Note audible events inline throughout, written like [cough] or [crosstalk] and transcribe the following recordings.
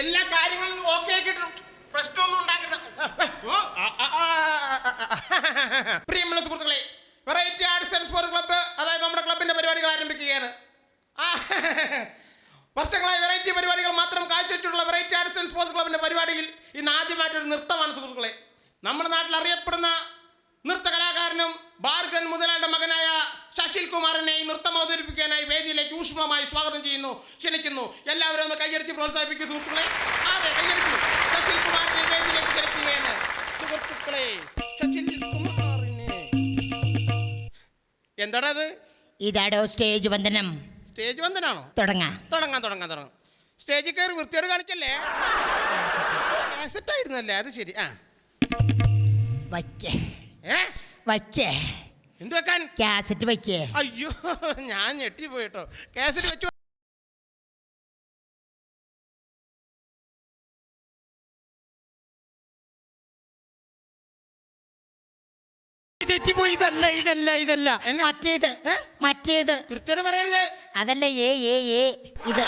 എല്ലാ കാര്യങ്ങളും ഓക്കെ കിട്ടും പ്രശ്നമൊന്നും ഉണ്ടാക്കരുത്. പ്രിയമുള്ള സുഹൃത്തുക്കളെ variety arts and sports club അതായത് നമ്മുടെ ക്ലബിന്റെ പരിപാടികൾ ആരംഭിക്കുകയാണ്. വർഷങ്ങളായി വെറൈറ്റി പരിപാടികൾ മാത്രം കാഴ്ചവെച്ചിട്ടുള്ള വെറൈറ്റി ആർട്സ് ആൻഡ് സ്പോർട്സ് ക്ലബിന്റെ പരിപാടിയിൽ ഇന്ന് ആദ്യമായിട്ടൊരു നൃത്തമാണ് സുഹൃത്തുക്കളെ. നമ്മുടെ നാട്ടിൽ അറിയപ്പെടുന്ന നൃത്ത കലാകാരനും ബാർഗൻ മുതലാളുടെ മകനായ ശശിൽ കുമാറിനെ ഈ നൃത്തം അവതരിപ്പിക്കാനായി വേദിയിലേക്ക് ഊഷ്മമായി സ്വാഗതം ചെയ്യുന്നു ക്ഷണിക്കുന്നു. എല്ലാവരും ഒന്ന് കൈയടിച്ച് പ്രോത്സാഹിപ്പിക്കും സുഹൃത്തുക്കളെ. അതെ കൈയടിച്ചു ശശിൽ കുമാറിനെ വേദിയിലേക്ക് ക്ഷണിക്കുകയാണ്. സുഹൃത്തുക്കളെ ശശിൽ കുമാറിനെ. എന്താടാ അത്? ഇതാടോ സ്റ്റേജ് വന്ദനം. സ്റ്റേജ് വന്ദനാണോ? തുടങ്ങാം. തുടങ്ങാം തുടങ്ങാം തുടങ്ങാം. സ്റ്റേജിൽ കയറി വൃത്തിയോട് കാണിക്കല്ലേ? കാസറ്റ് ആയിരുന്നല്ലേ? അത് ശരി. ആ. വയ്ക്കേ. ഏ? വയ്ക്കേ. എന്ത് വെക്കാൻ കാസറ്റ് വയ്ക്കേ അയ്യോ ഞാൻ ഞെട്ടിപ്പോയിട്ടോ കാസറ്റ് വെച്ചു തെറ്റിപ്പോയി ഇതല്ല ഇതല്ല ഇതല്ല മറ്റേത് ഏ? മറ്റേത് വൃത്തിയോട് പറയരുത് അതല്ല ഏ ഏ ഏ ഇത്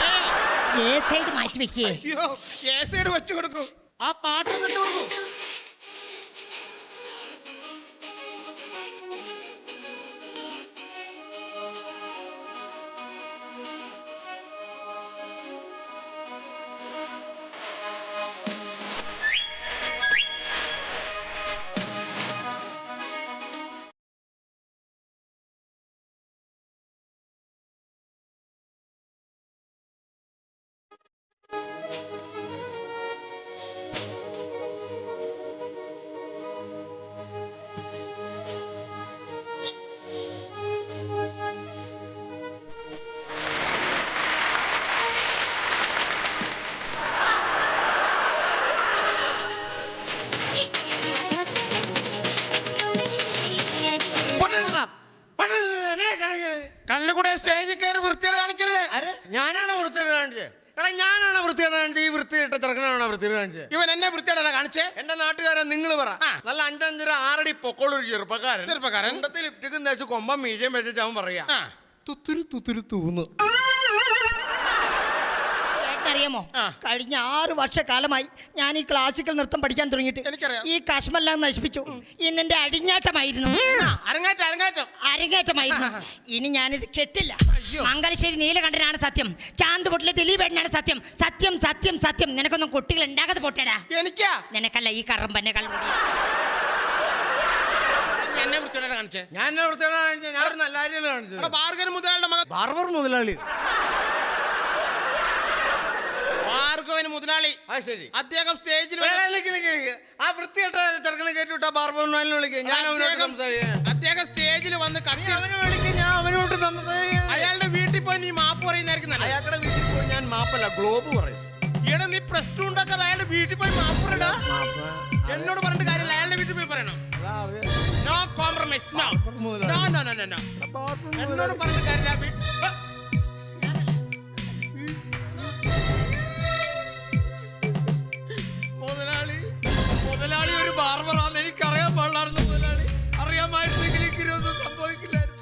ഏ സൈഡ് മാറ്റി വെക്കേ അയ്യോ കേസൈഡ് വെച്ചു കൊടുക്കും ആ പാട്ട് വിട്ടു കൊടുക്കും ഇവൻ എന്നെ വൃത്തിയാടാ കാണിച്ചേ? എന്റെ നാട്ടുകാരൻ നിങ്ങൾ പറ. നല്ല അഞ്ചഞ്ചര ആറടി പൊക്കോളൊരു ചെറുപ്പക്കാരൻ. ചെറുപ്പക്കാരൻ. ലിപ്റ്റിക്കും തേച്ച് കൊമ്പം മീശയും വെച്ചിട്ട് അവൻ പറയാ തുത്തുരു തുത്തുരു തൂന്ന്. അറിയാമോ കഴിഞ്ഞ ആറ് വർഷക്കാലമായി ഞാൻ ഈ ക്ലാസിക്കൽ നൃത്തം പഠിക്കാൻ തുടങ്ങിയിട്ട് ഈ കശ്മെല്ലാം നശിപ്പിച്ചു. ഇന്നെന്റെ അടിഞ്ഞാട്ടമായിരുന്നു. ആ, അരങ്ങാറ്റം അരങ്ങാറ്റം. അരങ്ങേറ്റമായിരുന്നു. ഇനി ഞാനിത് കെട്ടില്ല. മംഗലശ്ശേരി നീലകണ്ഠനാണ് സത്യം. ചാന്തുപൊട്ടിലെ ദിലീപേട്ടനാണ് സത്യം. സത്യം സത്യം സത്യം. നിനക്കൊന്നും കുട്ടികൾ ഉണ്ടാകാതെ പൊട്ടേടാ. എനിക്കാ? നിനക്കല്ല ഈ കറമ്പന്നെ കള്ളുകൂടി എന്നെ വൃത്തിയോടെ കാണിച്ചേ? ഞാൻ എന്നെ വൃത്തിയുടെ ഞാൻ ഒരു നല്ല കാണിച്ചത്? മുതലാളുടെ മകൻ ബാർബർ മുതലാളി? ഭാർഗവൻ മുതലാളി. ആ ശരി. അദ്ദേഹം സ്റ്റേജിൽ എടാ, നിക്ക്, നിക്ക്, നിക്ക്. ആ വൃത്തിയായിട്ട് ചെറുക്കനെ കയറ്റി വിട്ടാ വിളിക്കും. ഞാൻ അവനോട് അദ്ദേഹം- സംസാരിക്കാം. അദ്ദേഹം സ്റ്റേജിൽ വന്ന് നീ കത്തി അവനെ വിളിക്കും ഞാൻ അവനോട് സംസാരിക്കാം. അയാളുടെ വീട്ടിൽ പോയി നീ മാപ്പ് പറയുന്നതായിരിക്കും നല്ലത്. അയാളുടെ വീട്ടിൽ പോയി ഞാൻ മാപ്പല്ല ഗ്ലോബ് പറയും. ഈടെ നീ പ്ലസ് ടു ഉണ്ടാക്കാതെ അയാളുടെ വീട്ടിൽ പോയി മാപ്പ് പറയടാ. എന്നോട് പറഞ്ഞിട്ട് കാര്യമില്ല അയാളുടെ വീട്ടിൽ പോയി പറയണം. No compromise no no no no no എന്നോട്. പറഞ്ഞിട്ട് കാര്യമില്ല വീ- ആ, ബാർബറാന്ന് എനിക്കറിയാൻ പാടില്ലായിരുന്നു മുതലാളി. അറിയാമായിരുന്നെങ്കിൽ എനിക്കൊന്നും സംഭവിക്കില്ലായിരുന്നു.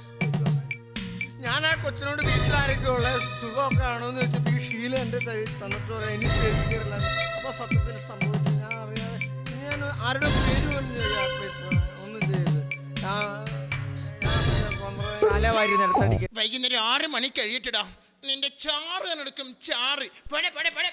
ഞാൻ ആ കൊച്ചിനോട് വീട്ടിലാരൊക്കെ ഉള്ള സുഖമൊക്കെ ആണോ എന്ന് വെച്ചപ്പോൾ ഈ ഷീല എന്റെ തന്നിട്ട് പറയാം എനിക്ക് ശരിക്കില്ല അപ്പോൾ സത്യത്തിൽ സംഭവിച്ചു. ഞാൻ അറിയാതെ ഞാൻ ആരുടെ പേര് പോലും ഒന്നും നിലത്തടിക്കുക വൈകുന്നേരം ആറ് മണി കഴിയിട്ടിടാ നിന്റെ ചാറ് ഞാൻ എടുക്കും. ചാറ്. പടെ പടെ പടെ.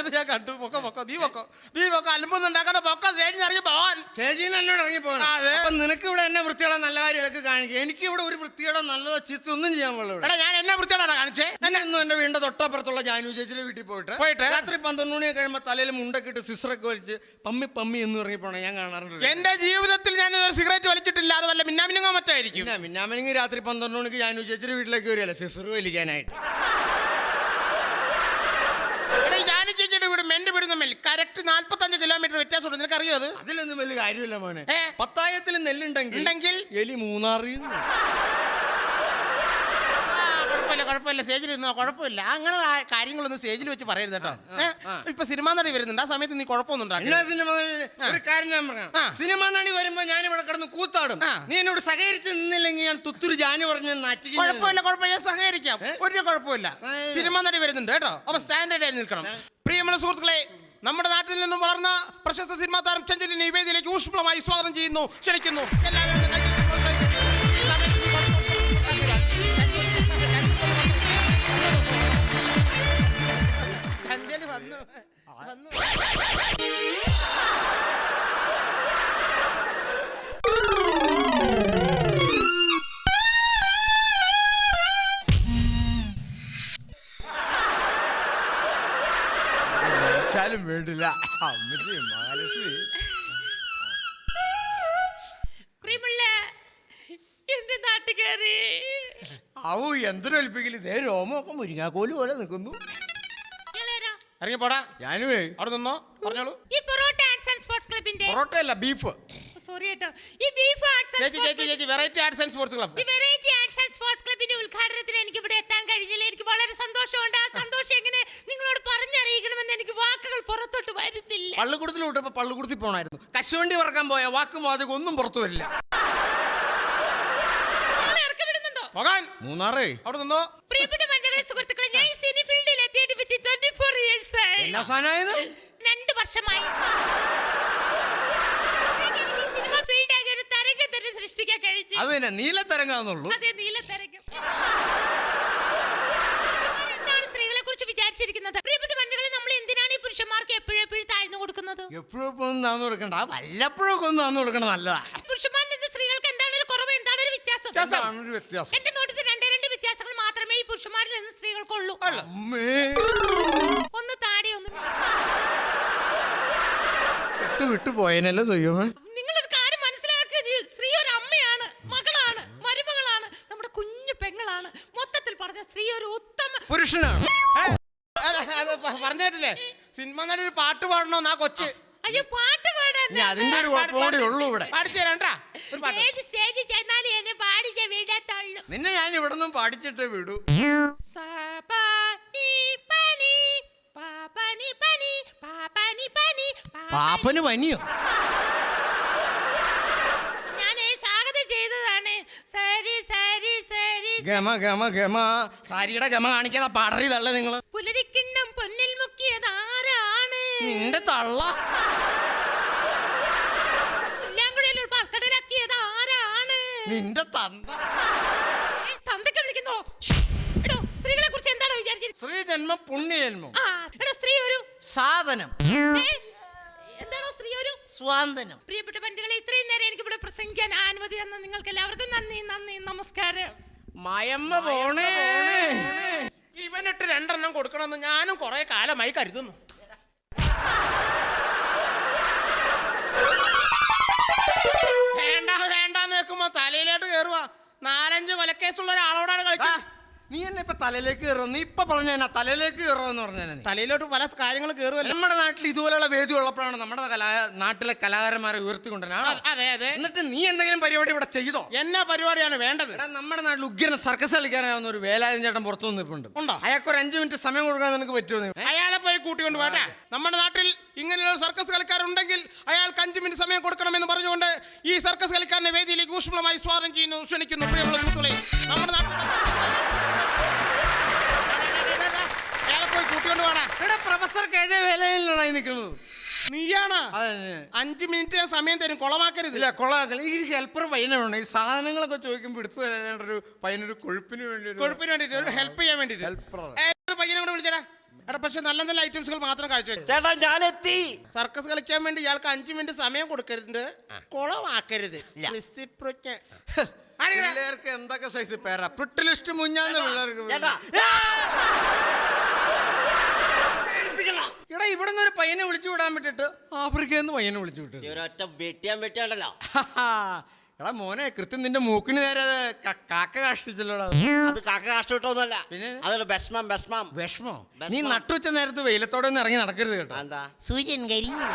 അവർ ഞാൻ കണ്ടു. പൊക്ക പൊക്ക നീ പൊക്കോ. നീ പൊക്ക അലമ്പൊന്നും ഉണ്ടാക്കാതെ പൊക്കോ സ്റ്റേജിൽ ഇറങ്ങി പോവാൻ. ചേച്ചി നല്ലോണം ഇറങ്ങി പോകണം. അതെ. അപ്പൊ നിനക്ക് ഇവിടെ എന്നെ വൃത്തിയോടെ നല്ല കാര്യം ഇതൊക്കെ കാണിക്കുക എനിക്ക് ഇവിടെ ഒരു വൃത്തിയോടെ നല്ലതോ ചിത്ത ഒന്നും ചെയ്യാൻ പാടില്ല എടാ ഞാൻ എന്നെ വൃത്തിയോടാ കാണിച്ചേ. എന്നെ ഒന്നും എന്റെ വീടിന്റെ തൊട്ടപ്പുറത്തുള്ള ജാനു ചേച്ചിയുടെ വീട്ടിൽ പോയിട്ട് പോയിട്ട്? രാത്രി പന്ത്രണ്ട് മണിയൊക്കെ കഴിയുമ്പോൾ തലയിൽ മുണ്ടൊക്കെ ഇട്ട് സിസറൊക്കെ വലിച്ച് പമ്മി പമ്മി എന്ന് ഇറങ്ങി പോണേ ഞാൻ കാണാറുണ്ട് എന്റെ ജീവിതത്തിൽ ഞാൻ ഒരു സിഗരറ്റ് വലിച്ചിട്ടില്ല. അത് വല്ല മിന്നാമിനുങ്ങോ മറ്റായിരിക്കും പിന്നെ രാത്രി പന്ത്രണ്ട് മണിക്ക് ജാനു ചേച്ചിയുടെ വീട്ടിലേക്ക് വരികയല്ലേ? സിസർ വലിക്കാനായിട്ട് എടാ ഞാനും ചേച്ചിയുടെ വീട് എന്റെ വീട് തമ്മിൽ കറക്റ്റ് നാല്പത്തഞ്ച് കിലോമീറ്റർ വ്യത്യാസമുണ്ട്. നിനക്ക് അറിയോ അത്? അതിലൊന്നും വലിയ കാര്യമില്ല മോനെ. ഏ? പത്തായത്തിൽ നെല്ലുണ്ടെങ്കിൽ ഉണ്ടെങ്കിൽ? എലി മൂന്നാറിൽ നിന്ന്. ആ, കുഴപ്പമില്ല. കുഴപ്പമില്ല. സ്റ്റേജിൽ ഇരുന്നോ കുഴപ്പമില്ല. അങ്ങനെ ആ- കാര്യങ്ങളൊന്നും സ്റ്റേജിൽ വെച്ച് പറയരുത് കേട്ടോ? ഇപ്പൊ സിനിമാ നടി വരുന്നുണ്ട്. ആ സമയത്ത് നീ കുഴപ്പമൊന്നും സിനിമാ ഒരു കാര്യം ഞാൻ പറയാം. ആ. സിനിമ നടി വരുമ്പോ ഞാൻ ഇവിടെ കിടന്ന് കൂത്താടും. ആ. നീ എന്നോട് സഹകരിച്ച് നിന്നില്ലെങ്കിൽ ഞാൻ തുത്തൂര് ജാനു പറഞ്ഞ് നാറ്റിക്കും കുഴപ്പമില്ല കുഴപ്പമില്ല. ഞാൻ സഹകരിക്കാം. ഒരു കുഴപ്പമില്ല. സഹ- സിനിമ നടി വരുന്നുണ്ട് കേട്ടോ. അപ്പൊ സ്റ്റാൻഡേർഡ് ആയി നിൽക്കണം. പ്രിയമുള്ള സുഹൃത്തുക്കളെ നമ്മുടെ നാട്ടിൽ നിന്നും വളർന്ന പ്രശസ്ത സിനിമാ താരം ചെഞ്ചലിനെ ഈ വേദിയിലേക്ക് ഊഷ്മളമായി സ്വാഗതം ചെയ്യുന്നു. ക്ഷണിക്കുന്നു. എല്ലാവരും ഒന്ന് മരിച്ചാലും വേണ്ടില്ല. അമ്മച്ചി മഹാലക്ഷ്മി. ഇതേ രോമൊക്കെ മുരിങ്ങാക്കോൽ പോലെ നിൽക്കുന്നു. ഇറങ്ങി പോടാ ഞാനുവേ. അവിടെ നിന്നോ. പറഞ്ഞോളൂ. ഈ പൊറോട്ട ആർട്സ് ആൻഡ് സ്പോർട്സ് ക്ലബിന്റെ പൊറോട്ട അല്ല ബീഫ് സോറി കേട്ടോ. ഈ ബീഫ് ആർട്സ് ആൻഡ് ചേച്ചി ചേച്ചി ചേച്ചി variety arts and sports club ഈ വെറൈറ്റി ആർട്സ് ആൻഡ് സ്പോർട്സ് ക്ലബിന്റെ ഉദ്ഘാടനത്തിന് എനിക്ക് ഇവിടെ എത്താൻ കഴിഞ്ഞില്ല. എനിക്ക് വളരെ സന്തോഷമുണ്ട്. ആ സന്തോഷം എങ്ങനെ നിങ്ങളോട് പറഞ്ഞറിയിക്കണമെന്ന് എനിക്ക് വാക്കുകൾ പുറത്തോട്ട് വരുന്നില്ല. പള്ളിക്കുടത്തിൽ വിട്ടപ്പോ പള്ളിക്കുടത്തിൽ പോണായിരുന്നു. കശുവണ്ടി വറക്കാൻ പോയ വാക്ക് വാചകം ഒന്നും പുറത്തു വരില്ല. മൂന്നാറേ. അവിടെ നിന്നോ. പ്രിയപ്പെട്ട മണ്ഡല സുഹൃത്തുക്കളെ ഞാൻ ഫോർ എന്നാ സാധനമായത്? രണ്ട് വർഷമായി. സിനിമ ഫീൽഡ് ആകെ ഒരു തരംഗം തന്നെ സൃഷ്ടിക്കാൻ കഴിച്ചു അത് തന്നെ അതെ നീലത്തരംഗം പുരുഷന്മാർ എന്താണ് സ്ത്രീകളെ കുറിച്ച് വിചാരിച്ചിരിക്കുന്നത്? പ്രിയപ്പെട്ട മണ്ഡലങ്ങളെ നമ്മൾ എന്തിനാണ് ഈ പുരുഷന്മാർക്ക് എപ്പോഴും എപ്പോഴും താഴ്ന്നു കൊടുക്കുന്നത്? എപ്പോഴും എപ്പോഴും താന്നു കൊടുക്കണ്ട. വല്ലപ്പോഴൊക്കെ ഒന്ന് താന്നു കൊടുക്കണം നല്ലതാ. പുരുഷന്മാരിൽ നിന്ന് സ്ത്രീകൾക്ക് എന്താണ് ഒരു കുറവ് എന്താണ് ഒരു വ്യത്യാസം? എന്താണ് ഒരു വ്യത്യാസം? എന്റെ നോട്ടത്തിൽ രണ്ടേ രണ്ട് വ്യത്യാസങ്ങൾ മാത്രമേ ഈ പുരുഷന്മാരിൽ നിന്ന് സ്ത്രീകൾക്കുള്ളൂ. അമ്മേ ഒന്ന് താടി ഒന്ന് മീശ. വിട്ടു വിട്ടു പോയനല്ലോ ദൈവമേ. നിങ്ങളൊരു കാര്യം മനസ്സിലാക്കുക ഈ സ്ത്രീ ഒരു അമ്മയാണ് മകളാണ് മരുമകളാണ് നമ്മുടെ കുഞ്ഞു പെങ്ങളാണ്. മൊത്തത്തിൽ പറഞ്ഞ സ്ത്രീ ഒരു ഉത്തമ പുരുഷനാണ്. പറഞ്ഞിട്ടില്ലേ സിനിമ നല്ലൊരു ഒരു പാട്ട് പാടണോന്ന് ആ കൊച്ച്. അയ്യോ പാട്ട് പാടാൻ ഇനി അതിന്റെ ഒരു കുഴപ്പം ഉള്ളൂ ഇവിടെ. പാടിച്ചു തരാണ്ടാ ഒരു പാട്ട്. ഏത് സ്റ്റേജിൽ ചെന്നാലും എന്നെ പാടിച്ച വിടത്തുള്ളൂ. നിന്നെ ഞാൻ ഇവിടെ നിന്നും പാടിച്ചിട്ടേ വിടൂ. സാപാനി പനി പാപനി പനി പനി പാപ- പാപ്പന് പനിയോ? ഞാൻ സ്വാഗതം ചെയ്തതാണ്. സരി സരി സരി ഗമ ഗമ ഗമ. സാരിയുടെ ഗമ കാണിക്കാതെ പാടറിയതല്ല നിങ്ങൾ. പുലരിക്കിണ്ണം പൊന്നിൽ മുക്കിയത് ആരാണ്? നിന്റെ തള്ള. പുല്ലാങ്കുഴയിൽ പാൽക്കടലാക്കിയത് ആരാണ്? നിന്റെ തന്ത. ഏ, തന്തയ്ക്ക് വിളിക്കുന്നോ? എടോ സ്ത്രീകളെ കുറിച്ച് എന്താണ് വിചാരിച്ചത് സ്ത്രീ ജന്മം പുണ്യജന്മം. ആ എടോ സാധനം. എന്താണോ സ്ത്രീ ഒരു സ്വാന്തനം. പ്രിയപ്പെട്ട പണ്ഡികളെ ഇത്രയും നേരം എനിക്ക് ഇവിടെ പ്രസംഗിക്കാൻ അനുമതി തന്ന നിങ്ങൾക്ക് എല്ലാവർക്കും നന്ദി നന്ദി നമസ്കാരം. മയമ്മ പോണേ. ഇവനിട്ട് രണ്ടെണ്ണം കൊടുക്കണമെന്ന് ഞാനും കുറെ കാലമായി കരുതുന്നു. വേണ്ട വേണ്ടെന്ന് വെക്കുമ്പോ തലയിലോട്ട് കേറുവാ. നാലഞ്ച് കൊലക്കേസുള്ള ഒരാളോടാണ് ആ, കളിക്കുന്നത് നീ എന്നെ ഇപ്പൊ തലയിലേക്ക് കയറും നീ ഇപ്പൊ പറഞ്ഞ തലയിലേക്ക് കയറുമെന്ന് പറഞ്ഞ തലയിലോട്ട് പല കാര്യങ്ങൾ കയറുമല്ലോ നമ്മുടെ നാട്ടിൽ ഇതുപോലെയുള്ള വേദി ഉള്ളപ്പോഴാണ് നമ്മുടെ കലാ നാട്ടിലെ കലാകാരന്മാരെ ഉയർത്തിക്കൊണ്ടിരുന്നത് അതെ അതെ എന്നിട്ട് നീ എന്തെങ്കിലും പരിപാടി ഇവിടെ ചെയ്തോ? എന്നാ പരിപാടിയാണ് വേണ്ടത്? എടാ നമ്മുടെ നാട്ടിൽ ഉഗ്രൻ സർക്കസ് കളിക്കാനാവുന്ന ഒരു വേലായുധൻ ചേട്ടൻ പുറത്തു നിന്നിട്ടുണ്ട് ഉണ്ടോ? അയാൾക്ക് ഒരു അഞ്ചു മിനിറ്റ് സമയം കൊടുക്കാൻ നിനക്ക് പറ്റുമോ അയാളെ പോയി കൂട്ടിക്കൊണ്ട് പോട്ടെ നമ്മുടെ നാട്ടിൽ ഇങ്ങനെയുള്ള സർക്കസ് കളിക്കാരുണ്ടെങ്കിൽ അയാൾക്ക് അഞ്ചു മിനിറ്റ് സമയം കൊടുക്കണമെന്ന് പറഞ്ഞുകൊണ്ട് ഈ സർക്കസ് കളിക്കാരനെ വേദിയിലേക്ക് ഊഷ്മളമായി സ്വാഗതം ചെയ്യുന്നു. ക്ഷണിക്കുന്നു. പ്രിയമുള്ള സുഹൃത്തുക്കളെ നമ്മുടെ നാട്ടിൽ അയാളെ പോയി എടാ പ്രൊഫസർ കെ ജെ വേലയിലാണ് നിൽക്കുന്നത്. നീയാണ്. അഞ്ചു മിനിറ്റ് ഞാൻ സമയം തരും. കൊളമാക്കരുത് ഇല്ല കൊള്ളാക്കൽ ഈ ഹെൽപ്പർ പയ്യനാണ്. ഈ സാധനങ്ങളൊക്കെ ചോദിക്കുമ്പോൾ എടുത്തു തരേണ്ട ഒരു പയ്യനൊരു കൊഴുപ്പിന് വേണ്ടി ഒരു കൊഴുപ്പിന് വേണ്ടിട്ട് ഒരു ഹെൽപ്പ് ചെയ്യാൻ വേണ്ടിട്ട്. പയ്യനെ കൂടെ വിളിച്ചേടാ. എടാ പക്ഷെ നല്ല നല്ല ഐറ്റംസുകൾ മാത്രം കാഴ്ച ചേട്ടാ ഞാൻ എത്തി സർക്കസ് കളിക്കാൻ വേണ്ടി ഇയാൾക്ക് അഞ്ചു മിനിറ്റ് സമയം കൊടുക്കരുത്. [laughs] ആരെങ്കിലും- പിള്ളേർക്ക് എന്തൊക്കെ സൈസ് പേരാ? പ്രിട്ടിലിസ്റ്റ് മുഞ്ഞാന്ന് പിള്ളേർക്ക് എടാ ഇവിടെ നിന്ന് ഒരു പയ്യനെ വിളിച്ചു വിടാൻ പറ്റിട്ട് ആഫ്രിക്കയിൽ നിന്ന് പയ്യനെ വിളിച്ചു വിട്ടു നീ ഒരൊറ്റ വെട്ടിയാൻ വെട്ടിയാണ്ടല്ലോ എടാ മോനെ കൃത്യം നിന്റെ മൂക്കിന് നേരെ അത് ക- കാക്ക കാഷ്ടിച്ചല്ലോടാ അത്. കാക്ക കാഷ്ടിട്ടൊന്നുമല്ല. പിന്നെ? അതൊരു ബെസ്മാം ബെസ്മാം വിഷമോ. വിഷമം. നീ നട്ടുച്ച നേരത്ത് വെയിലത്തോടെ ഒന്നും ഇറങ്ങി നടക്കരുത് കേട്ടോ. എന്താ സൂര്യൻ കരിഞ്ഞു.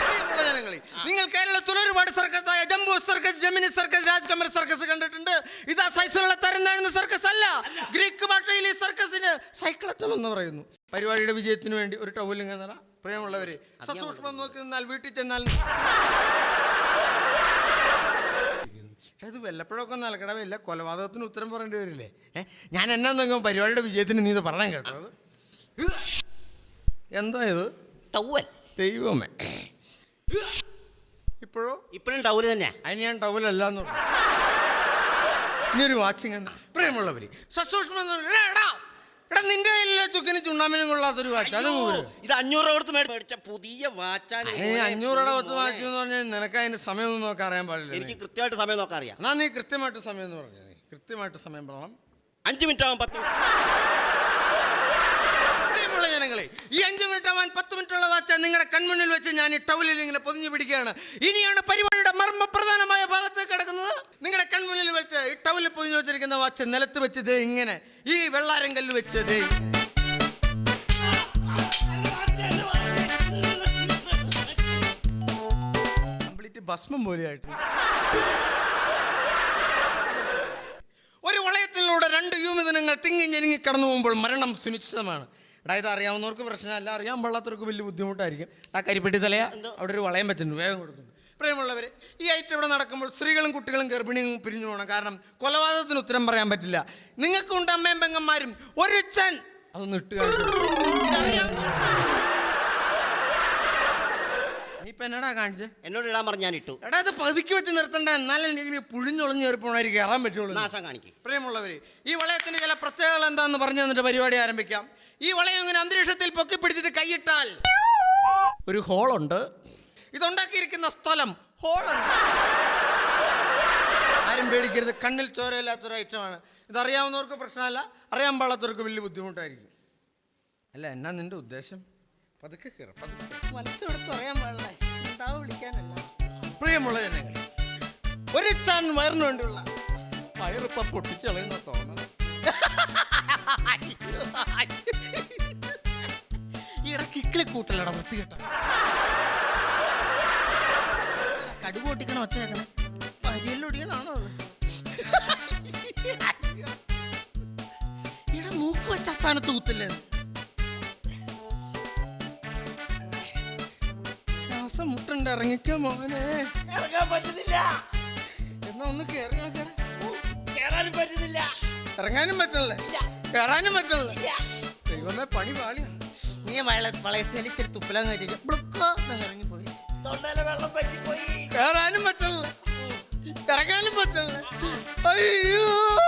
പ്രിയമുള്ള ജനങ്ങളെ നിങ്ങൾ കേരളത്തിൽ ഒരുപാട് സർക്കസ് ആയ jumbo circus Gemini circus Rajkamal circus കണ്ടിട്ടുണ്ട് ഇതാ സൈസിലുള്ള തരംതാഴ്ന്ന സർക്കസ് അല്ല ഗ്രീക്ക് ഭാഷയിൽ ഈ സർക്കസിന് സൈക്ലത്തം എന്ന് പറയുന്നു. പരിപാടിയുടെ വിജയത്തിന് വേണ്ടി ഒരു ടൗലിംഗ് എന്നല്ല പ്രിയമുള്ളവരെ സസൂക്ഷ്മം നോക്കി നിന്നാൽ വീട്ടിൽ ചെന്നാൽ ഇത് വല്ലപ്പോഴൊക്കെ നൽകട വല്ല കൊലപാതകത്തിന് ഉത്തരം പറയേണ്ടി വരില്ലേ? ഞാൻ എന്നാ നോക്കുമ്പോൾ പരിപാടിയുടെ വിജയത്തിന് നീ ഇത് പറയാൻ കേട്ടോ. അത് എന്താ ഇത്? ടൗവൽ. ദൈവമേ. ഇപ്പോഴോ? ഇപ്പോഴും ടൗൽ തന്നെ അതിന് ഞാൻ ടൗലല്ല എന്ന് പറഞ്ഞു. ഇനി ഒരു വാച്ചിങ് എന്ന് പ്രിയമുള്ളവര് സസൂക്ഷ്മം എടാ, നിന്റെ കയ്യിലെ ചുക്കിന് ചുണ്ണാമ്പിനും കൊള്ളാത്തൊരു വാച്ച് അത് പോരെ. ഇത് അഞ്ഞൂറ് രൂപ കൊടുത്ത് മേടി- മേടിച്ച പുതിയ വാച്ചാണ് ഏ അഞ്ഞൂറുടെ കൊടുത്ത് വാച്ചു എന്ന് പറഞ്ഞാൽ നിനക്ക് അതിന്റെ സമയമൊന്നും നോക്കാൻ അറിയാൻ പാടില്ല എനിക്ക് കൃത്യമായിട്ട് സമയം നോക്കാൻ അറിയാം. എന്നാ നീ കൃത്യമായിട്ട് സമയം എന്ന് പറഞ്ഞു കൃത്യമായിട്ട് സമയം പറയണം. അഞ്ച് മിനിറ്റ് ആകും പത്ത് മിനിറ്റ്. പ്രിയമുള്ള ജനങ്ങളെ ഈ അഞ്ച് മിനിറ്റ് ആവാൻ പത്ത് മിനിറ്റുള്ള വാച്ച നിങ്ങളുടെ കൺമുന്നിൽ വെച്ച് ഞാൻ ഈ ടൗലിൽ ഇങ്ങനെ പൊതിഞ്ഞു പിടിക്കുകയാണ്. ഇനിയാണ് പരിപാടിയുടെ മർമ്മപ്രധാനമായ ഭാഗത്ത് കിടക്കുന്നത്. നിങ്ങളുടെ കൺമുന്നിൽ വെച്ച് ഈ ടൗലിൽ പൊതിഞ്ഞു വെച്ചിരിക്കുന്ന വാച്ച് നിലത്ത് വെച്ചത് ഇങ്ങനെ ഈ വെള്ളാരം കല്ല് വെച്ചത് ഭസ്മം പോലെയായിട്ട്. ഒരു വളയത്തിലൂടെ രണ്ട് യൂമിതനങ്ങൾ തിങ്ങി ഞെരുങ്ങി കടന്നു പോകുമ്പോൾ മരണം സുനിശ്ചിതമാണ്. എടാ ഇത് അറിയാവുന്നവർക്ക് പ്രശ്നമല്ല. അറിയാൻ പാടാത്തവർക്ക് വലിയ ബുദ്ധിമുട്ടായിരിക്കും. ആ കരിപ്പെട്ടി തലയ. അവിടെ ഒരു വളയം വെച്ചിട്ടുണ്ട്. വേഗം കൊടുക്കുന്നു പ്രിയമുള്ളവർ ഈ ഐറ്റം ഇവിടെ നടക്കുമ്പോൾ സ്ത്രീകളും കുട്ടികളും ഗർഭിണിയും പിരിഞ്ഞു പോകണം. കാരണം കൊലപാതകത്തിന് ഉത്തരം പറയാൻ പറ്റില്ല. നിങ്ങൾക്കുണ്ട് അമ്മയും പെങ്ങന്മാരും. ഒരു ചൻ അതൊന്ന് ഇട്ട് ഇപ്പൊ എന്നടാ കാണിച്ചേ? എന്നോട് ഇടാൻ പറഞ്ഞ് ഞാൻ ഇട്ടു. എടാ ഇത് പതുക്കി വെച്ച് നിർത്തണ്ട. എന്നാലും എനിക്ക് പുഴിഞ്ഞൊളിഞ്ഞ് കയറിപ്പോണായിരിക്കും കയറാൻ പറ്റുള്ളൂ. നാശം കാണിക്കും. പ്രേമുള്ളവര് ഈ വളയത്തിന് ചില പ്രത്യേകതകൾ എന്താണെന്ന് പറഞ്ഞു തന്നിട്ട് പരിപാടി ആരംഭിക്കാം. ഈ വളയം ഇങ്ങനെ അന്തരീക്ഷത്തിൽ പൊക്കിപ്പിടിച്ചിട്ട് കൈയിട്ടാൽ ഒരു ഹോളുണ്ട്. ഇതുണ്ടാക്കിയിരിക്കുന്ന സ്ഥലം ഹോളുണ്ട്. ആരും പേടിക്കരുത്. കണ്ണിൽ ചോരയില്ലാത്തൊരു ഐറ്റമാണ്. ഇതറിയാവുന്നവർക്ക് പ്രശ്നമല്ല. അറിയാൻ പാടാത്തവർക്ക് വലിയ ബുദ്ധിമുട്ടായിരിക്കും. അല്ല എന്നാ നിന്റെ ഉദ്ദേശം? പതുക്കെ കയറ അറിയാൻ പാടില്ല. വിളിക്കാനല്ല. പ്രിയമുള്ള ജനങ്ങൾ ഒരു ചാൻ വയറിന് വേണ്ടിയുള്ള വയറിപ്പ പൊട്ടിച്ചളയുന്ന തോന്നണം [laughs] കിക്കിളി കൂട്ടലട വൃത്തികെട്ട കടുക് പൊട്ടിക്കണ ഒച്ച പരിയെല്ലാം ഒടിയണാണോ അത്? ഈടെ മൂക്ക് വെച്ച സ്ഥാനത്ത് ഊത്തില്ലേ? ശ്വാസം മുട്ടുണ്ട് ഇറങ്ങിക്കോ മോനെ. ഇറങ്ങാൻ പറ്റുന്നില്ല. എന്നാ ഒന്ന് കേറി നോക്കണേ. കേറാനും പറ്റുന്നില്ല. ഇറങ്ങാനും പറ്റണല്ലേ. കേറാനും പറ്റണല്ലേ. ദൈവമേ പണി പാളി നീ വള വളയത്തിൽ ഇച്ചിരി തുപ്പലാൻ കയറ്റി ബ്ലുക്കോ ഇറങ്ങിപ്പോയി. തൊണ്ടയിലെ വെള്ളം പറ്റിപ്പോയി. കയറാനും പറ്റും. ഇറങ്ങാനും പറ്റും. അയ്യോ.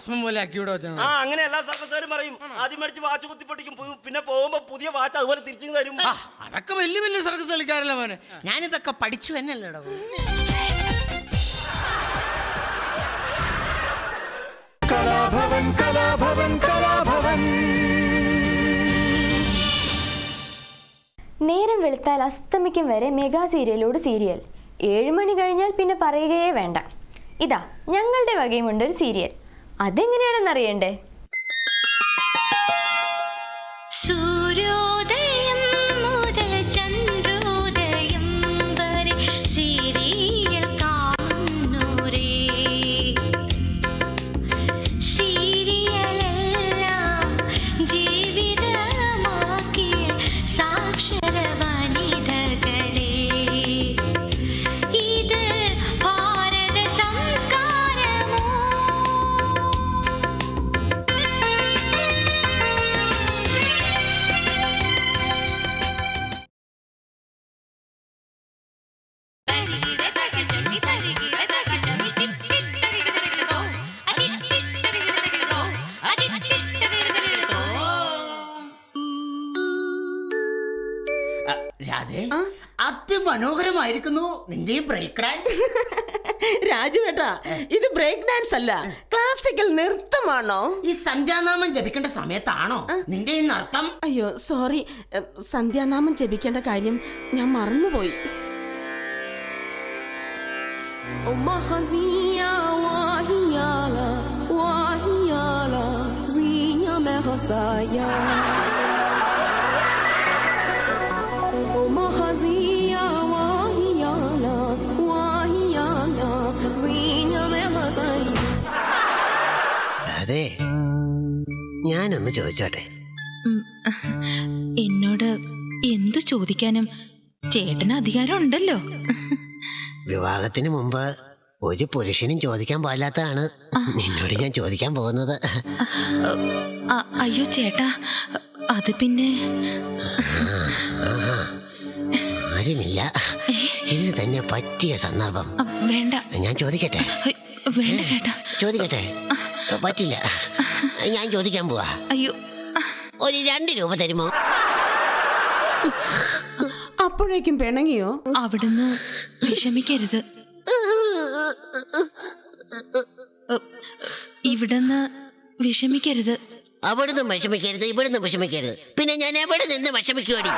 ഭസ്മം പോലെ ആക്കി ഇവിടെ വെച്ചാണ് ആ അങ്ങനെ എല്ലാ സർക്കസുകാരും പറയും ആദ്യം മേടിച്ച് വാച്ച് കുത്തിപ്പൊട്ടിക്കും പു- പിന്നെ പോകുമ്പോ പുതിയ വാച്ച് അതുപോലെ തിരിച്ചു തരും. ആ, അതൊക്കെ വലിയ വലിയ സർക്കസ് കളിക്കാരല്ല മോനെ. ഞാനിതൊക്കെ പഠിച്ചു തന്നെയല്ലേടാ കലാഭവൻ കലാഭവൻ കലാഭവൻ. നേരം വെളുത്താൽ അസ്തമിക്കും വരെ മെഗാ സീരിയലോട് സീരിയൽ. ഏഴുമണി കഴിഞ്ഞാൽ പിന്നെ പറയുകയേ വേണ്ട. ഇതാ ഞങ്ങളുടെ വകയുമുണ്ട് ഒരു സീരിയൽ. അതെങ്ങനെയാണെന്ന് അറിയണ്ടേ അതിമനോഹരമായിരിക്കുന്നു നിന്റെ ബ്രേക്ക് ഡാൻസ് [laughs] രാജുവേട്ടാ ഇത് ബ്രേക്ക് ഡാൻസ് അല്ല ക്ലാസിക്കൽ നൃത്തമാണോ? ഈ സന്ധ്യാനാമം ജപിക്കേണ്ട സമയത്താണോ? നിന്റെ ഈ നൃത്തം? അയ്യോ സോറി സന്ധ്യാനാമം ജപിക്കേണ്ട കാര്യം ഞാൻ മറന്നുപോയി. അതെ ഞാനൊന്ന് ചോദിച്ചോട്ടെ? എന്നോട് എന്തു ചോദിക്കാനും ചേട്ടന് അധികാരം ഉണ്ടല്ലോ. വിവാഹത്തിന് മുമ്പ് ഒരു പുരുഷനും ചോദിക്കാൻ പാടില്ലാത്തതാണ്. നിന്നോട് ഞാൻ ചോദിക്കാൻ പോകുന്നത്. അയ്യോ ചേട്ടാ അത് പിന്നെ. ആരുമില്ല. ഇത് തന്നെ പറ്റിയ സന്ദർഭം. വേണ്ട. ഞാൻ ചോദിക്കട്ടെ? വേണ്ട ചേട്ടാ. ചോദിക്കട്ടെ? പറ്റില്ല. ഞാൻ ചോദിക്കാൻ പോവാ. അയ്യോ. ഒരു രണ്ട് രൂപ തരുമോ? അപ്പോഴേക്കും പിണങ്ങിയോ? അവിടുന്ന് വിഷമിക്കരുത്. ഇവിടുന്ന് വിഷമിക്കരുത്. അവിടുന്ന് വിഷമിക്കരുത് ഇവിടുന്ന് വിഷമിക്കരുത്. പിന്നെ ഞാൻ എവിടെ നിന്ന് വിഷമിക്കുവാടി?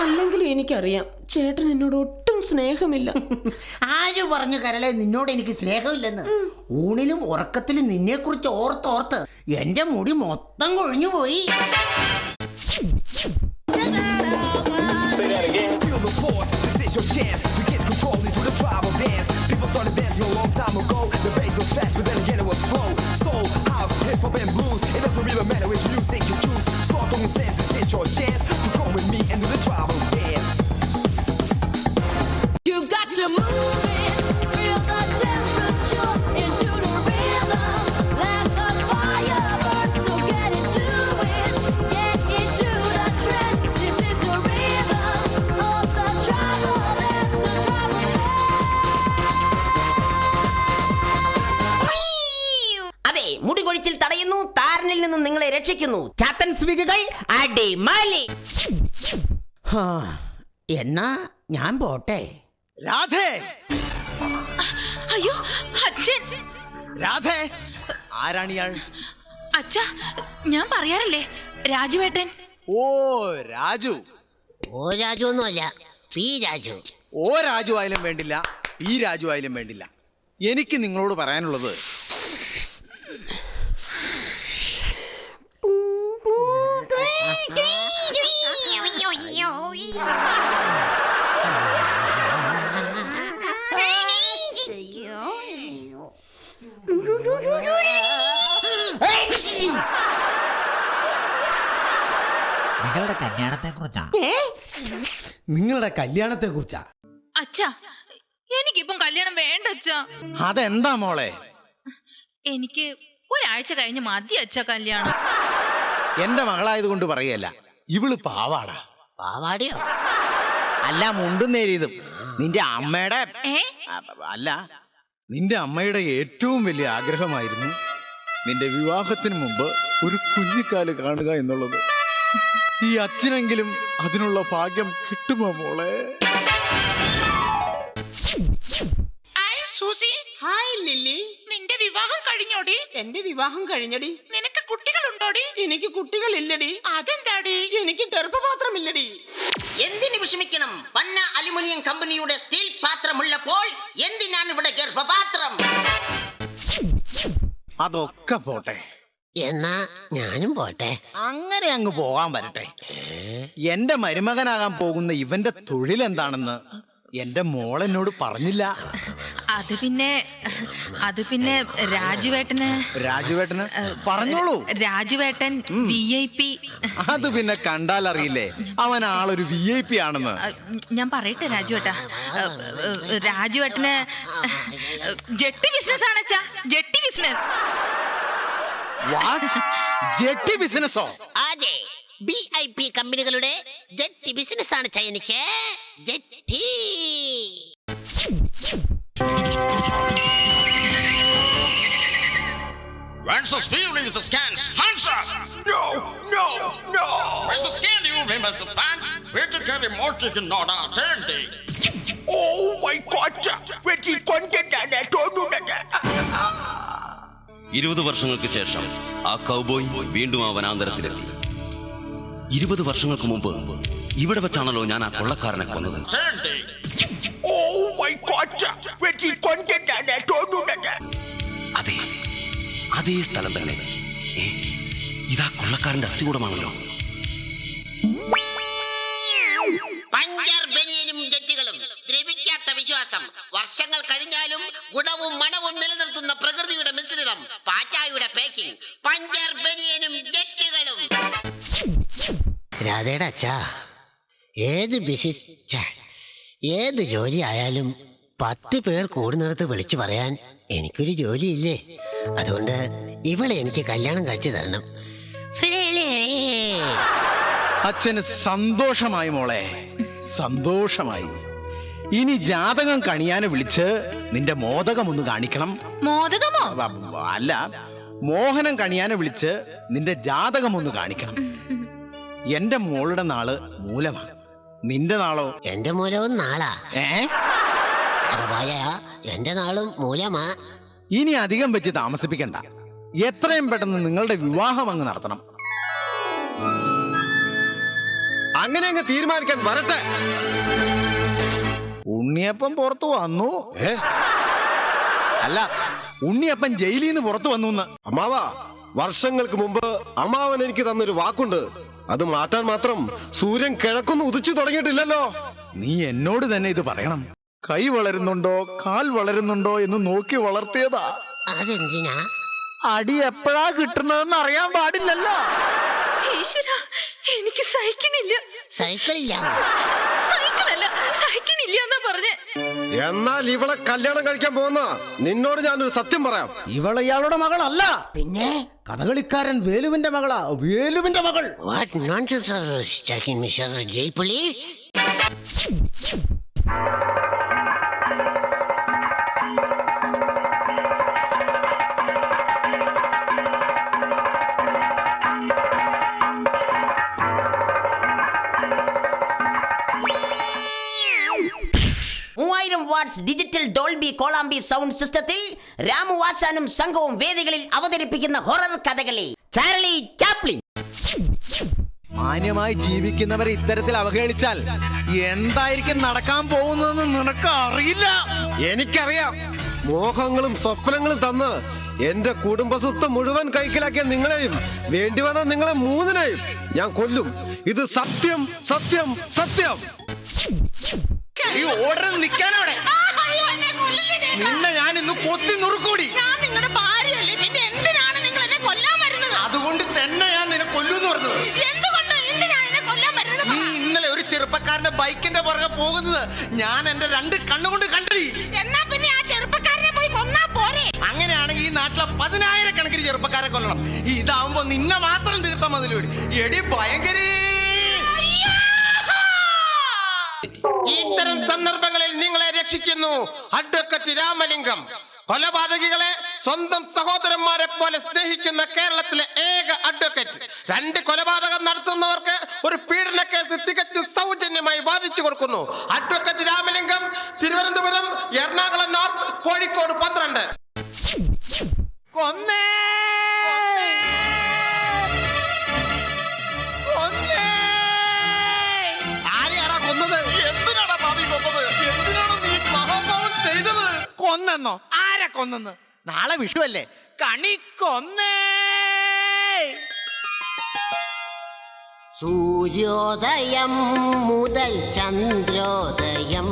അല്ലെങ്കിൽ എനിക്കറിയാം ചേട്ടൻ എന്നോട് ഒട്ടും സ്നേഹമില്ല. ആര് പറഞ്ഞു കരളെ നിന്നോട് എനിക്ക് സ്നേഹമില്ലെന്ന്? ഊണിലും ഉറക്കത്തിലും നിന്നെ കുറിച്ച് ഓർത്തോർത്ത് എന്റെ മുടി മൊത്തം കൊഴിഞ്ഞു പോയി. You എന്നാ ഞാൻ പോട്ടെ രാധേ അയ്യോ അച്ഛൻ രാധേ ആരാണ് ഇയാൾ അച്ഛാ ഞാൻ പറയാറില്ലേ രാജുവേട്ടൻ ഓ രാജു ഓ രാജു ഒന്നുമല്ല പി രാജു ഓ രാജു ആയാലും വേണ്ടില്ല ഈ രാജു ആയാലും വേണ്ടില്ല എനിക്ക് നിങ്ങളോട് പറയാനുള്ളത് നിങ്ങളുടെ കല്യാണത്തെ കുറിച്ചാ നിങ്ങളുടെ കല്യാണത്തെ കുറിച്ചാ അച്ഛാ എനിക്കിപ്പം കല്യാണം വേണ്ട അച്ഛാ. അതെന്താ മോളെ? എനിക്ക് ഒരാഴ്ച കഴിഞ്ഞ് മതി അച്ഛാ കല്യാണം. എന്റെ മകളായത് കൊണ്ട് പറയല്ല. ഇവൾ പാവാടാ. പാവാടിയോ? അല്ല മുണ്ടും നേരിയതും. നിന്റെ അമ്മയുടെ അല്ല നിന്റെ അമ്മയുടെ ഏറ്റവും വലിയ ആഗ്രഹമായിരുന്നു നിന്റെ വിവാഹത്തിന് മുമ്പ് ഒരു കുഞ്ഞിക്കാൽ കാണുക എന്നുള്ളത്. ഈ അച്ഛനെങ്കിലും അതിനുള്ള ഭാഗ്യം കിട്ടുമോ മോളെ? സൂസി. Hi Lily. നിന്റെ വിവാഹം കഴിഞ്ഞോടി? എന്റെ വിവാഹം കഴിഞ്ഞടി. നിനക്ക് കുട്ടികളുണ്ടോടി? എനിക്ക് കുട്ടികളില്ലടി. അതെന്താടി? എനിക്ക് ഗർഭപാത്രമില്ലടി. എന്തിന് വിഷമിക്കണം? പന്ന അലുമിനിയം കമ്പനിയുടെ സ്റ്റീൽ പാത്രമുള്ളപ്പോൾ എന്തിനാണ് ഇവിടെ ഗർഭപാത്രം? അതൊക്കെ പോട്ടെ. എന്നാ ഞാനും പോട്ടെ. അങ്ങനെ അങ്ങ് പോകാൻ വരട്ടെ. എന്റെ മരുമകനാകാൻ പോകുന്ന ഇവന്റെ തൊഴിൽ എന്താണെന്ന് എന്റെ മോളെന്നോട് പറഞ്ഞില്ല. അത് പിന്നെ അത് പിന്നെ രാജുവേട്ടന്. രാജുവേട്ടന്? പറഞ്ഞോളൂ. രാജുവേട്ടൻ വി ഐ പി അത് പിന്നെ കണ്ടാൽ അറിയില്ലേ? അവൻ ആളൊരു വി ഐ പി ആണെന്ന്. ഞാൻ പറയട്ടെ രാജുവേട്ടാ. രാജുവേട്ടന് ജെട്ടി ബിസിനസ് ആണച്ചാ ജെട്ടി ബിസിനസ് വാട്ട് ജെട്ടി ബിസിനസ്സോ അതെ ബി ഐ പി കമ്പനികളുടെ ജെറ്റി ബിസിനസ് ആണ് ചൈനയ്ക്ക് jetty Once That's the spirit of the scans. Hands up! No, no, no. Where's the scan you remember the spans? Where to carry more chicken not our turn day? Oh my God. വെട്ടിക്കൊണ്ടിട്ടാണ് തോന്നുന്നത് ഇരുപത് വർഷങ്ങൾക്ക് ശേഷം ആ cowboy വീണ്ടും ആ വനാന്തരത്തിലെത്തി. ഇരുപത് വർഷങ്ങൾക്ക് മുമ്പ് ഇവിടെ വെച്ചാണല്ലോ ഞാൻ ആ കൊള്ളക്കാരനെ കൊന്നത്. Oh അതെ അതേ സ്ഥലം തന്നെ. ഇതാ കൊള്ളക്കാരന്റെ അസ്ഥികൂടമാണല്ലോ. വർഷങ്ങൾ കഴിഞ്ഞാലും ഗുണവും മണവും നിലനിർത്തുന്ന പ്രകൃതിയുടെ മിശ്രിതം പാറ്റായുടെ പാക്കിംഗ് പഞ്ചർ ബനിയനും ജെറ്റുകളും. രാധയുടെ അച്ഛാ ഏത് ബിസിനസ് ഛെ, ഏത് ജോലി ആയാലും പത്ത് പേർ കൂടുന്നിടത്ത് വിളിച്ചു പറയാൻ എനിക്കൊരു ജോലിയില്ലേ? അതുകൊണ്ട് ഇവളെ എനിക്ക് കല്യാണം കഴിച്ചു തരണം. അച്ഛന് സന്തോഷമായി മോളെ. സന്തോഷമായി. ഇനി ജാതകം കണിയാനെ വിളിച്ച് നിന്റെ മോദകം ഒന്ന് കാണിക്കണം. മോദകമോ? വ- അല്ല മോഹനം കണിയാനെ വിളിച്ച് നിന്റെ ജാതകം ഒന്ന് കാണിക്കണം. എന്റെ മോളുടെ നാൾ മൂലമാ. നിന്റെ നാളോ? എന്റെ മൂലവും നാളാ. ഏ? അതുപോലെ എന്റെ നാളും മൂലമാ. ഇനി അധികം വെച്ച് താമസിപ്പിക്കണ്ട. എത്രയും പെട്ടെന്ന് നിങ്ങളുടെ വിവാഹം അങ്ങ് നടത്തണം. അങ്ങനെ അങ്ങ് തീരുമാനിക്കാൻ വരട്ടെ. ഉണ്ണിയപ്പൻ പുറത്തു വന്നു. അല്ല ഉണ്ണിയപ്പൻ ജയിലിൽ നിന്ന് പുറത്തു വന്നു അമ്മാവാ അമ്മാവ വർഷങ്ങൾക്ക് മുമ്പ് അമ്മാവൻ എനിക്ക് തന്നൊരു വാക്കുണ്ട്. അത് മാറ്റാൻ മാത്രം സൂര്യൻ കിഴക്കൊന്നും ഉദിച്ചു തുടങ്ങിയിട്ടില്ലല്ലോ. നീ എന്നോട് തന്നെ ഇത് പറയണം. കൈ വളരുന്നുണ്ടോ കാൽ വളരുന്നുണ്ടോ എന്ന് നോക്കി വളർത്തിയതാ. അതെന്തിനാ? അടി എപ്പോഴാ കിട്ടുന്നതെന്ന് അറിയാൻ പാടില്ലല്ലോ. ഈശ്വര എനിക്ക് സഹിക്കണില്ല സൈക്കിളില്ല. സൈക്കിളല്ല സൈക്കിളില്ല എന്നാ പറഞ്ഞേ. എന്നാൽ ഇവളെ കല്യാണം കഴിക്കാൻ പോകുന്ന നിന്നോട് ഞാനൊരു സത്യം പറയാം. ഇവളെ ഇയാളുടെ മകളല്ല. പിന്നെ കഥകളിക്കാരൻ വേലുവിന്റെ മകളാ വേലുവിന്റെ മകൾ. വാട്ട് നോൺസെൻസ് മിസ്റ്റർ ജയ്പുള്ളി മൂവായിരം ഡിജിറ്റൽ ഡോൾബി കോളാമ്പി സൗണ്ട് സിസ്റ്റത്തിൽ രാമുവാസാനും സംഘവും വേദികളിൽ അവതരിപ്പിക്കുന്ന ഹൊറർ കഥകളി. Charlie Chaplin. മാന്യമായി ജീവിക്കുന്നവരെ ഇത്തരത്തിൽ അവഹേളിച്ചാൽ എന്തായിരിക്കും നടക്കാൻ പോകുന്നതെന്ന് നിനക്ക് അറിയില്ല എനിക്കറിയാം. മോഹങ്ങളും സ്വപ്നങ്ങളും തന്ന് എന്റെ കുടുംബസ്വത്ത് മുഴുവൻ കൈക്കലാക്കിയ നിങ്ങളെയും വേണ്ടി വന്ന നിങ്ങളെ മൂന്നിനെയും ഞാൻ കൊല്ലും. ഇത് സത്യം സത്യം സത്യം. ഈ ഓർഡർ നിൽക്കാനവിടെ. നിന്നെ ഞാൻ ഇന്ന് കൊത്തി നുറുക്കൂടി. ഞാൻ നിങ്ങളുടെ ഭാര്യയല്ലേ. പിന്നെ എന്തിനാണ് നിങ്ങൾ എന്നെ കൊല്ലാൻ വരുന്നത്? അതുകൊണ്ട് തന്നെ ഞാൻ നിന്നെ കൊല്ലൂന്ന് പറഞ്ഞത്. എന്തുകൊണ്ട് എന്തിനാണ് എന്നെ കൊല്ലാൻ വരുന്നത്? നീ ഇന്നലെ ഒരു ചെറുപ്പക്കാരന്റെ ബൈക്കിന്റെ പുറകെ പോകുന്നത് ഞാൻ എന്റെ രണ്ട് കണ്ണുകൊണ്ട് കണ്ടി എന്നാ പിന്നെ ആ ചെറുപ്പക്കാരനെ പോയി കൊന്നാ പോരെ? അങ്ങനെയാണെങ്കിൽ ഈ നാട്ടിലെ പതിനായിരക്കണക്കിന് ചെറുപ്പക്കാരെ കൊല്ലണം. ഇതാവുമ്പോ നിന്നെ മാത്രം തീർത്ത മതിലൂടി. എടി ഭയങ്കരേ. ഇത്തരം സന്ദർഭങ്ങളിൽ നിങ്ങളെ രക്ഷിക്കുന്നു. അഡ്വക്കറ്റ് രാമലിംഗം. കൊലപാതകികളെ സ്വന്തം സഹോദരന്മാരെ പോലെ സ്നേഹിക്കുന്ന കേരളത്തിലെ ഏക അഡ്വക്കേറ്റ് രണ്ട് കൊലപാതകം നടത്തുന്നവർക്ക് ഒരു പീഡന കേസ് തികച്ചും സൗജന്യമായി വാദിച്ചു കൊടുക്കുന്നു. അഡ്വക്കേറ്റ് രാമലിംഗം തിരുവനന്തപുരം എറണാകുളം നോർത്ത് കോഴിക്കോട് പന്ത്രണ്ട്. കൊന്നെന്നോ? ആരെ കൊന്നെന്ന്? നാളെ വിഷു അല്ലേ കണി കൊന്നേ! സൂര്യോദയം മുതൽ ചന്ദ്രോദയം